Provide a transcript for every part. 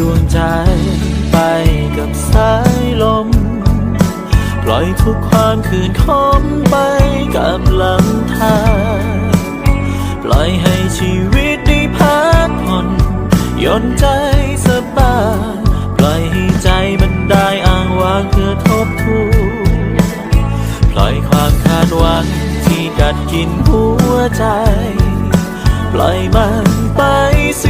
ดวงใจ ไปกับสายลม ปล่อยทุกความคืนคมไปกับลำธารปล่อยให้ชีวิตได้พักผ่อนย่อนใจสบายปล่อยให้ใจมันได้อ้างว้างเพื่อทบทวนปล่อยความคาดหวังที่กัดกินหัวใจ ปล่อยมันไปสิ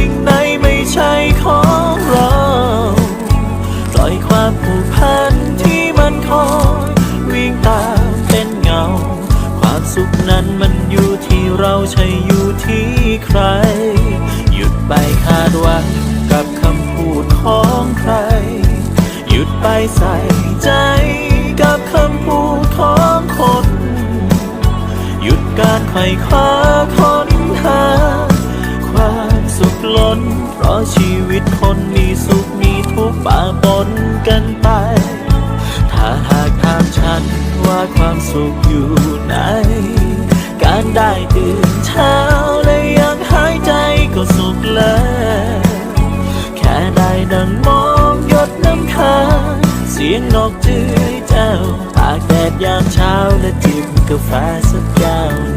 ไปใส่ใจกับคำพูดของคน หยุดการไขว่คว้าค้นหา ความสุขล้น เพราะชีวิตคนมีสุขมีทุกข์ปะปนกันไป ถ้าหากถามฉันว่าความสุขอยู่ไหน การได้ตื่น ยามเช้าและจิบกาแฟสักแก้ว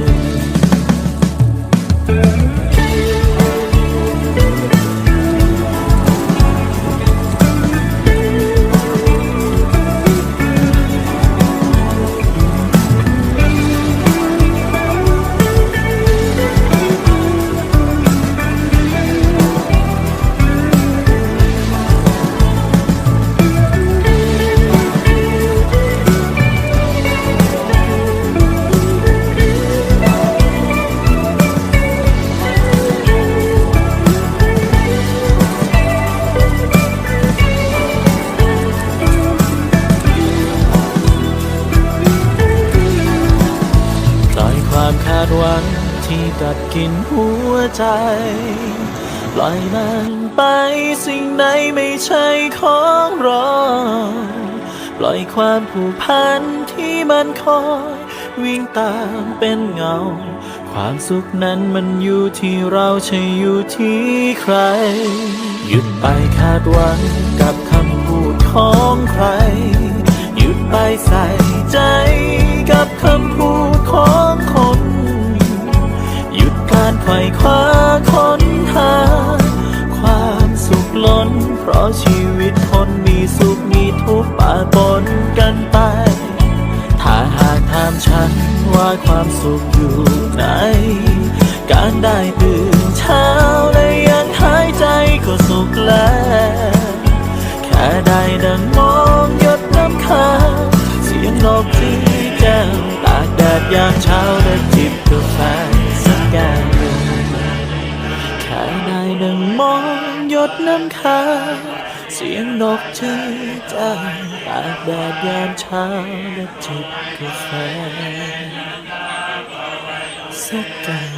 ที่กัดกินหัวใจ ปล่อยมันไปสิ่งไหนไม่ใช่ของเราปล่อยความผูกพันที่มันคอย วิ่งตามเป็นเงา ความสุขนั้นมันอยู่ที่เราใช่อยู่ที่ใคร หยุดไปคาดหวังกับคำพูดของใคร หยุดไปใส่ใจกับคำพูดะชีวิตคนมีสุขมีทุกข์ปะปนกันไป ถ้าหากถามฉันว่าความสุขอยู่ไหน การได้ตื่นเช้าและยังหายใจก็สุขแล้ว แค่ได้ดังมองหยดน้ำค้างเสียงนกที่แก้วตากแดดยามเช้าและจิบกาแฟ สียงนกชื่อใจตากแดดยามเช้าและจิบกาแฟสักกัน